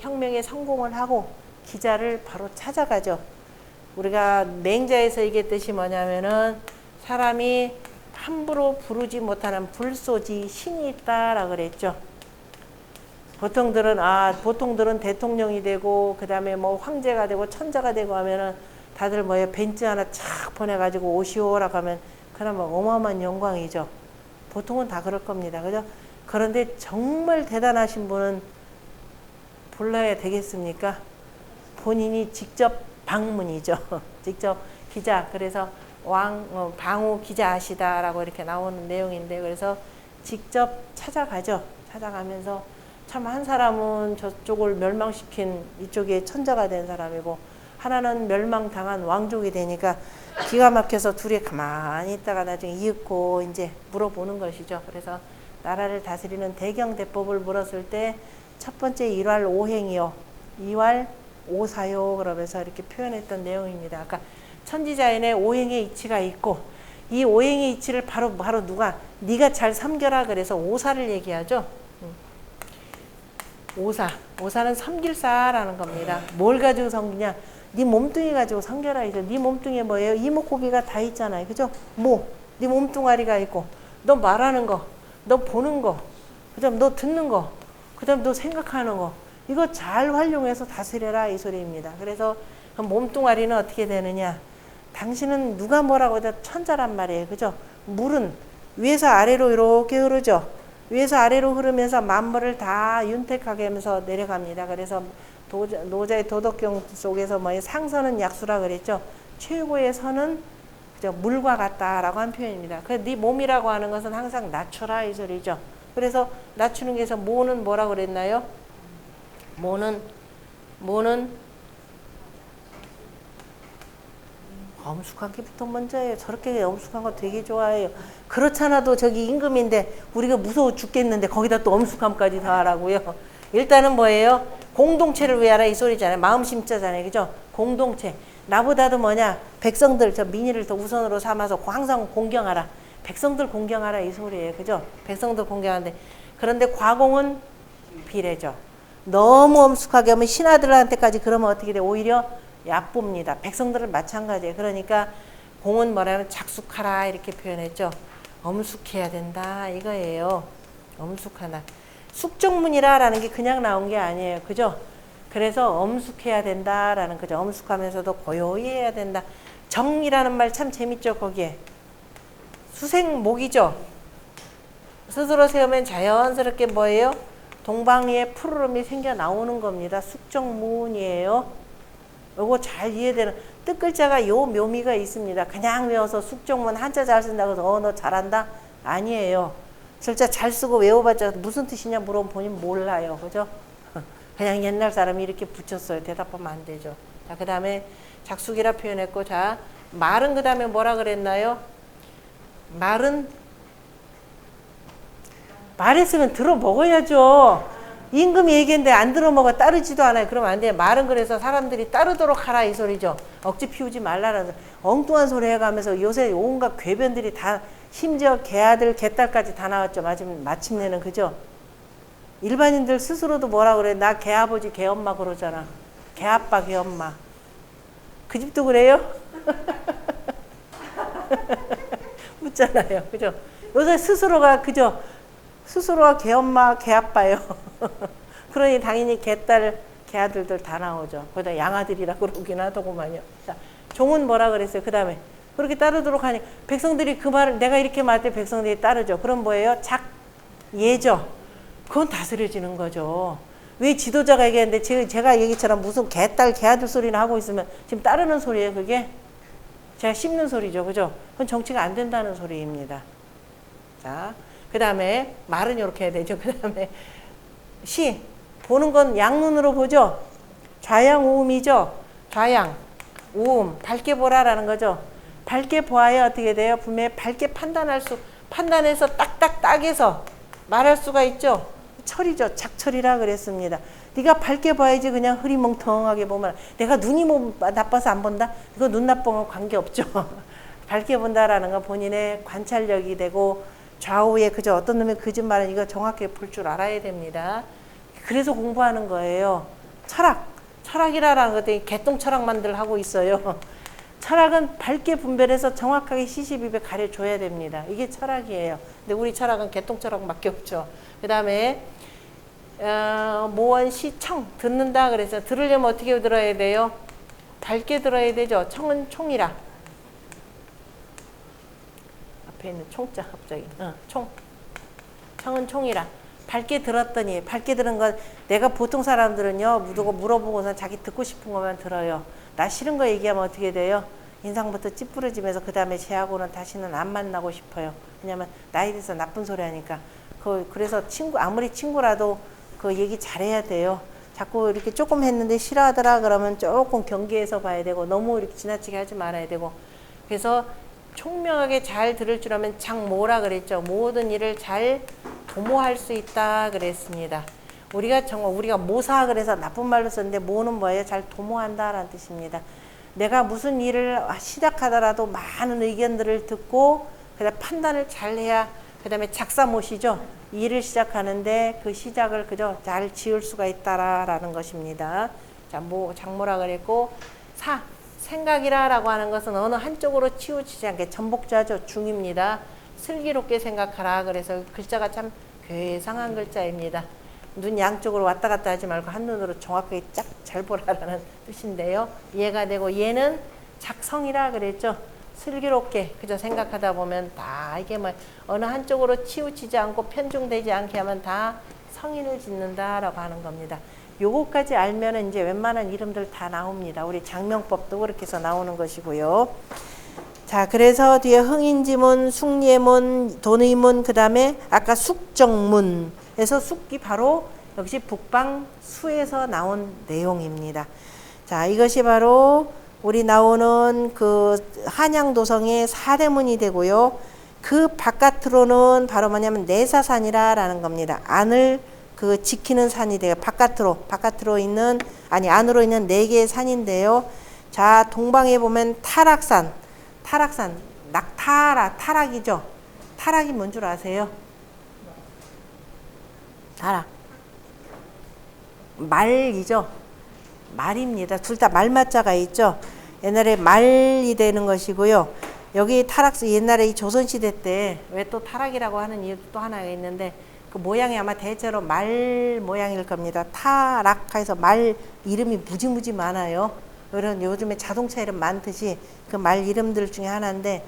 혁명에 성공을 하고 기자를 바로 찾아가죠. 우리가 맹자에서 얘기했듯이 뭐냐면은 사람이 함부로 부르지 못하는 불소지 신이 있다라 그랬죠. 보통들은 아 보통들은 대통령이 되고 그다음에 뭐 황제가 되고 천자가 되고 하면은 다들 뭐예요 벤츠 하나 착 보내가지고 오시오라 하면 그러면 어마어마한 영광이죠. 보통은 다 그럴 겁니다. 그죠? 그런데 정말 대단하신 분은 불러야 되겠습니까? 본인이 직접 방문이죠. 직접 기자. 그래서 왕 어, 방우 기자시다라고 이렇게 나오는 내용인데 그래서 직접 찾아가죠. 찾아가면서 참 한 사람은 저쪽을 멸망시킨 이쪽에 천자가 된 사람이고 하나는 멸망당한 왕족이 되니까 기가 막혀서 둘이 가만히 있다가 나중에 이윽고 이제 물어보는 것이죠. 그래서 나라를 다스리는 대경대법을 물었을 때 첫 번째 일활 오행이요. 이활 오사요 그러면서 이렇게 표현했던 내용입니다. 아까 천지자연의 오행의 이치가 있고 이 오행의 이치를 바로 바로 누가 네가 잘 섬겨라 그래서 오사를 얘기하죠. 음. 오사 오사는 섬길사라는 겁니다. 뭘 가지고 섬기냐? 네 몸뚱이 가지고 섬겨라 이제 네 몸뚱이에 뭐예요? 이목구비가 다 있잖아요. 그죠? 뭐? 네 몸뚱아리가 있고 너 말하는 거, 너 보는 거, 그다음 너 듣는 거, 그 다음 너 생각하는 거 이거 잘 활용해서 다스려라 이 소리입니다. 그래서 그 몸뚱아리는 어떻게 되느냐? 당신은 누가 뭐라고 해도 천자란 말이에요. 그죠? 물은 위에서 아래로 이렇게 흐르죠. 위에서 아래로 흐르면서 만물을 다 윤택하게 하면서 내려갑니다. 그래서 도자, 노자의 도덕경 속에서 뭐 상선은 약수라 그랬죠. 최고의 선은 그죠? 물과 같다라고 한 표현입니다. 그네 몸이라고 하는 것은 항상 낮춰라 이 소리죠. 그래서 낮추는 게서 모는 뭐라 그랬나요? 모는 모는 엄숙한 게 보통 먼저예요. 저렇게 엄숙한 거 되게 좋아해요. 그렇잖아도 저기 임금인데 우리가 무서워 죽겠는데 거기다 또 엄숙함까지 더하라고요. 일단은 뭐예요? 공동체를 위하라 이 소리잖아요. 마음 심자잖아요. 그죠? 공동체. 나보다도 뭐냐? 백성들 저 민의를 더 우선으로 삼아서 항상 공경하라. 백성들 공경하라 이 소리예요. 그죠? 백성들 공경하는데 그런데 과공은 비례죠. 너무 엄숙하게 하면 신하들한테까지 그러면 어떻게 돼? 오히려 얕봅니다. 백성들은 마찬가지예요. 그러니까 공은 뭐라면 작숙하라 이렇게 표현했죠. 엄숙해야 된다 이거예요. 엄숙하다. 숙정문이라라는 게 그냥 나온 게 아니에요. 그죠? 그래서 엄숙해야 된다라는 거죠. 엄숙하면서도 고요히 해야 된다. 정이라는 말 참 재밌죠. 거기에 수생목이죠. 스스로 세우면 자연스럽게 뭐예요? 동방리에 푸르름이 생겨 나오는 겁니다. 숙정문이에요. 요거 잘 이해되는 뜻 글자가 요 묘미가 있습니다. 그냥 외워서 숙정문 한자 잘 쓴다고 해서 어 너 잘한다? 아니에요. 글자 잘 쓰고 외워봤자 무슨 뜻이냐 물어보면 본인 몰라요. 그죠? 그냥 옛날 사람이 이렇게 붙였어요. 대답하면 안 되죠. 자, 그 다음에 작숙이라 표현했고, 자, 말은 그 다음에 뭐라 그랬나요? 말은 말했으면 들어 먹어야죠. 임금이 얘기했는데 안 들어 먹어 따르지도 않아요. 그러면 안 돼요. 말은 그래서 사람들이 따르도록 하라 이 소리죠. 억지 피우지 말라는 엉뚱한 소리 해가면서 요새 온갖 궤변들이 다 심지어 개아들 개딸까지 다 나왔죠. 마침 마침내는 그죠. 일반인들 스스로도 뭐라 그래? 나 개아버지 개엄마 그러잖아. 개아빠 개엄마. 그 집도 그래요? 웃잖아요. 그죠? 요새 스스로가 그죠? 스스로가 개엄마, 개아빠예요. 그러니 당연히 개딸, 개아들들 다 나오죠. 거기다 양아들이라 그러긴 하더구만요. 자, 종은 뭐라 그랬어요? 그 다음에 그렇게 따르도록 하니 백성들이 그 말을 내가 이렇게 말할 때 백성들이 따르죠. 그럼 뭐예요? 작, 예죠. 그건 다스려지는 거죠. 왜 지도자가 얘기했는데 제가 얘기처럼 무슨 개딸, 개아들 소리나 하고 있으면 지금 따르는 소리예요, 그게? 제가 씹는 소리죠. 그죠? 그건 정치가 안 된다는 소리입니다. 자, 그 다음에 말은 이렇게 해야 되죠. 그 다음에 시 보는 건 양눈으로 보죠. 좌양 우음이죠. 좌양 우음 밝게 보라라는 거죠. 밝게 보아야 어떻게 돼요? 분명히 밝게 판단할 수 판단해서 딱딱 딱해서 말할 수가 있죠. 철이죠. 작철이라 그랬습니다. 네가 밝게 봐야지 그냥 흐리멍텅하게 보면 내가 눈이 뭐 나빠서 안 본다? 그거 눈 나쁜 건 관계 없죠. 밝게 본다라는 건 본인의 관찰력이 되고 좌우에 그저 어떤 놈의 거짓말은 이거 정확히 볼 줄 알아야 됩니다. 그래서 공부하는 거예요. 철학. 철학이라는 것들이 개똥 철학만들 하고 있어요. 철학은 밝게 분별해서 정확하게 시시비비 가려줘야 됩니다. 이게 철학이에요. 근데 우리 철학은 개똥 철학밖에 없죠. 그 다음에 어, 모원 시 청 듣는다 그래서 들으려면 어떻게 들어야 돼요? 밝게 들어야 되죠. 청은 총이라. 앞에 있는 총자 갑자기. 어, 총. 청은 총이라. 밝게 들었더니 밝게 들은 건 내가 보통 사람들은요 누가 물어보고서 자기 듣고 싶은 것만 들어요. 나 싫은 거 얘기하면 어떻게 돼요? 인상부터 찌푸러지면서 그 다음에 쟤하고는 다시는 안 만나고 싶어요. 왜냐면 나이 들어서 나쁜 소리 하니까. 그 그래서 친구 아무리 친구라도 그 얘기 잘해야 돼요. 자꾸 이렇게 조금 했는데 싫어하더라 그러면 조금 경계해서 봐야 되고 너무 이렇게 지나치게 하지 말아야 되고 그래서 총명하게 잘 들을 줄 알면 장모라 그랬죠. 모든 일을 잘 도모할 수 있다 그랬습니다. 우리가 정말 우리가 모사 그래서 나쁜 말로 썼는데 모는 뭐예요? 잘 도모한다라는 뜻입니다. 내가 무슨 일을 시작하더라도 많은 의견들을 듣고 그다음 판단을 잘 해야 그다음에 작사못이죠. 일을 시작하는데 그 시작을 그저 잘 지을 수가 있다라는 것입니다. 자, 뭐 장모라 그랬고 사 생각이라라고 하는 것은 어느 한쪽으로 치우치지 않게 전복자죠. 중입니다. 슬기롭게 생각하라. 그래서 글자가 참 괴상한 글자입니다. 눈 양쪽으로 왔다 갔다 하지 말고 한 눈으로 정확하게 쫙 잘 보라라는 뜻인데요. 이해가 되고 얘는 작성이라 그랬죠. 슬기롭게 그저 생각하다 보면 다 이게 뭐 어느 한쪽으로 치우치지 않고 편중되지 않게 하면 다 성인을 짓는다라고 하는 겁니다. 요거까지 알면은 이제 웬만한 이름들 다 나옵니다. 우리 장명법도 그렇게 해서 나오는 것이고요. 자, 그래서 뒤에 흥인지문, 숭례문, 돈의문, 그 다음에 아까 숙정문에서 숙기 바로 역시 북방 수에서 나온 내용입니다. 자, 이것이 바로 우리 나오는 그 한양도성의 사대문이 되고요. 그 바깥으로는 바로 뭐냐면 내사산이라라는 겁니다. 안을 그 지키는 산이 돼요. 바깥으로 바깥으로 있는 아니 안으로 있는 네 개의 산인데요. 자 동방에 보면 타락산, 타락산 낙타라 타락이죠. 타락이 뭔 줄 아세요? 타락 말이죠. 말입니다. 둘 다 말맞자가 있죠. 옛날에 말이 되는 것이고요. 여기 타락스 옛날에 이 조선시대 때 왜 또 타락이라고 하는 이유 또 하나가 있는데 그 모양이 아마 대체로 말 모양일 겁니다. 타락해서 말 이름이 무지무지 많아요. 이런 요즘에 자동차 이름 많듯이 그 말 이름들 중에 하나인데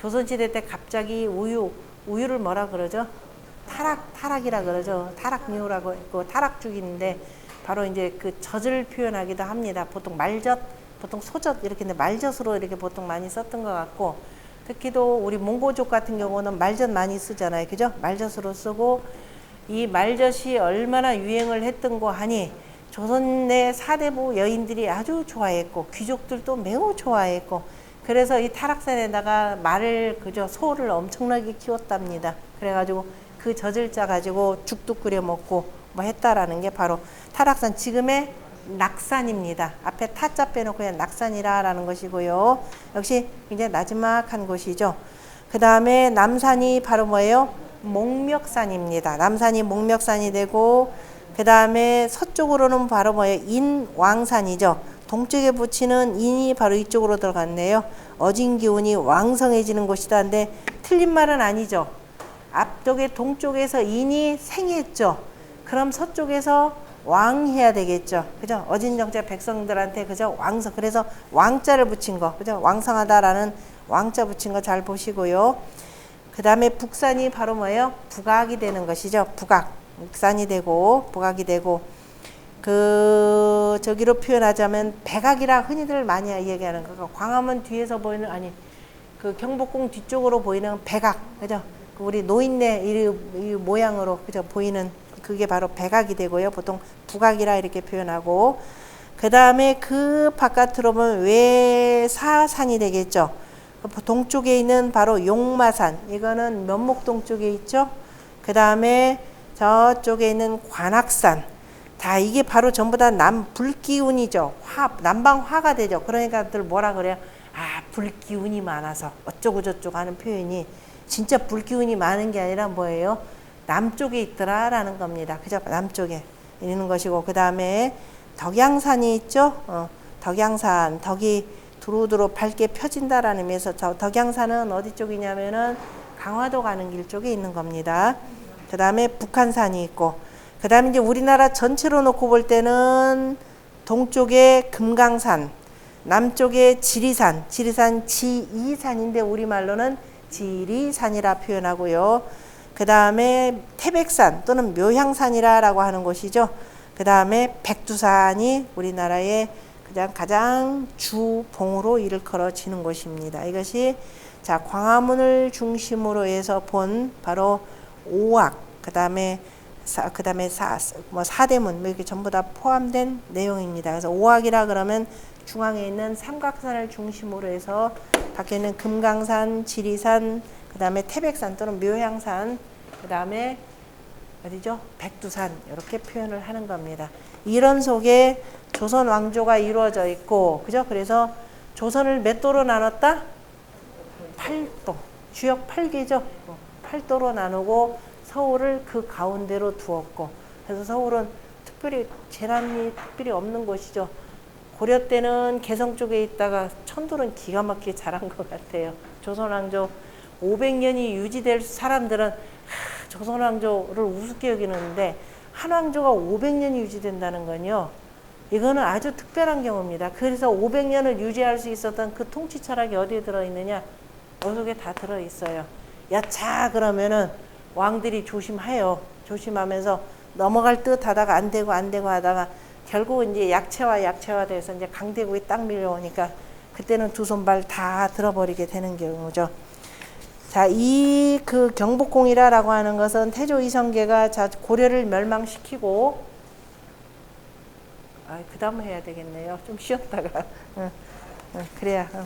조선시대 때 갑자기 우유 우유를 뭐라 그러죠? 타락 타락이라 그러죠. 타락미호라고 있고 타락 죽인데 바로 이제 그 젖을 표현하기도 합니다. 보통 말젖, 보통 소젖 이렇게 근데 말젖으로 이렇게 보통 많이 썼던 것 같고 특히도 우리 몽고족 같은 경우는 말젖 많이 쓰잖아요. 그죠? 말젖으로 쓰고 이 말젖이 얼마나 유행을 했던 거 하니 조선의 사대부 여인들이 아주 좋아했고 귀족들도 매우 좋아했고 그래서 이 타락산에다가 말을 그저 소를 엄청나게 키웠답니다. 그래가지고 그 젖을 짜 가지고 죽도 끓여 먹고 뭐 했다라는 게 바로 타락산 지금의 낙산입니다. 앞에 타자 빼놓고 그냥 낙산이라라는 것이고요. 역시 굉장히 나지막한 곳이죠. 그 다음에 남산이 바로 뭐예요? 목멱산입니다. 남산이 목멱산이 되고 그 다음에 서쪽으로는 바로 뭐예요? 인왕산이죠. 동쪽에 붙이는 인이 바로 이쪽으로 들어갔네요. 어진 기운이 왕성해지는 곳이다. 근데 틀린 말은 아니죠. 앞쪽에 동쪽에서 인이 생했죠. 그럼 서쪽에서 왕 해야 되겠죠. 그죠? 어진 정자 백성들한테 그죠? 왕성. 그래서 왕자를 붙인 거. 그죠? 왕성하다라는 왕자 붙인 거 잘 보시고요. 그 다음에 북산이 바로 뭐예요? 북악이 되는 것이죠. 북악. 북산이 되고, 북악이 되고, 그, 저기로 표현하자면 백악이라 흔히들 많이 얘기하는 거. 광화문 뒤에서 보이는, 아니, 그 경복궁 뒤쪽으로 보이는 백악. 그죠? 그 우리 노인네 이, 이 모양으로 그죠? 보이는 그게 바로 백악이 되고요. 보통 북악이라 이렇게 표현하고 그 다음에 그 바깥으로 보면 외사산이 되겠죠. 동쪽에 있는 바로 용마산 이거는 면목동 쪽에 있죠. 그 다음에 저쪽에 있는 관악산 다 이게 바로 전부 다 남 불기운이죠. 화 남방화가 되죠. 그러니까 들 뭐라 그래요? 아 불기운이 많아서 어쩌고 저쩌고 하는 표현이 진짜 불기운이 많은 게 아니라 뭐예요? 남쪽에 있더라라는 겁니다. 그죠? 남쪽에 있는 것이고 그 다음에 덕양산이 있죠. 어, 덕양산 덕이 두루두루 밝게 펴진다라는 의미에서 저 덕양산은 어디 쪽이냐면은 강화도 가는 길 쪽에 있는 겁니다. 그 다음에 북한산이 있고, 그 다음에 이제 우리나라 전체로 놓고 볼 때는 동쪽에 금강산, 남쪽에 지리산, 지리산 지이산인데 우리말로는 지리산이라 표현하고요. 그 다음에 태백산 또는 묘향산이라고 하는 곳이죠. 그 다음에 백두산이 우리나라의 그냥 가장 주봉으로 일컬어지는 곳입니다. 이것이 자 광화문을 중심으로 해서 본 바로 오악 그 다음에 사, 그다음에 사, 뭐 사대문 뭐 이렇게 전부 다 포함된 내용입니다. 그래서 오악이라 그러면 중앙에 있는 삼각산을 중심으로 해서 밖에 있는 금강산, 지리산, 그 다음에 태백산 또는 묘향산, 그 다음에 어디죠? 백두산 이렇게 표현을 하는 겁니다. 이런 속에 조선 왕조가 이루어져 있고 그죠? 그래서 조선을 몇 도로 나눴다? 팔도 주역 팔개죠 팔도로 나누고 서울을 그 가운데로 두었고 그래서 서울은 특별히 재난이 특별히 없는 곳이죠. 고려 때는 개성 쪽에 있다가 천도는 기가 막히게 자란 것 같아요. 조선 왕조 500년이 유지될 사람들은 하, 조선 왕조를 우습게 여기는데 한 왕조가 500년이 유지된다는 건요. 이거는 아주 특별한 경우입니다. 그래서 500년을 유지할 수 있었던 그 통치 철학이 어디에 들어 있느냐? 어 속에 다 들어 있어요. 야차 그러면은 왕들이 조심해요. 조심하면서 넘어갈 듯 하다가 안 되고 안 되고 하다가 결국 이제 약체화 약체화 돼서 이제 강대국이 딱 밀려오니까 그때는 두 손발 다 들어버리게 되는 경우죠. 자, 이 그 경복궁이라라고 하는 것은 태조 이성계가 자 고려를 멸망시키고 아, 그다음 해야 되겠네요. 좀 쉬었다가. 응, 응, 그래야 응.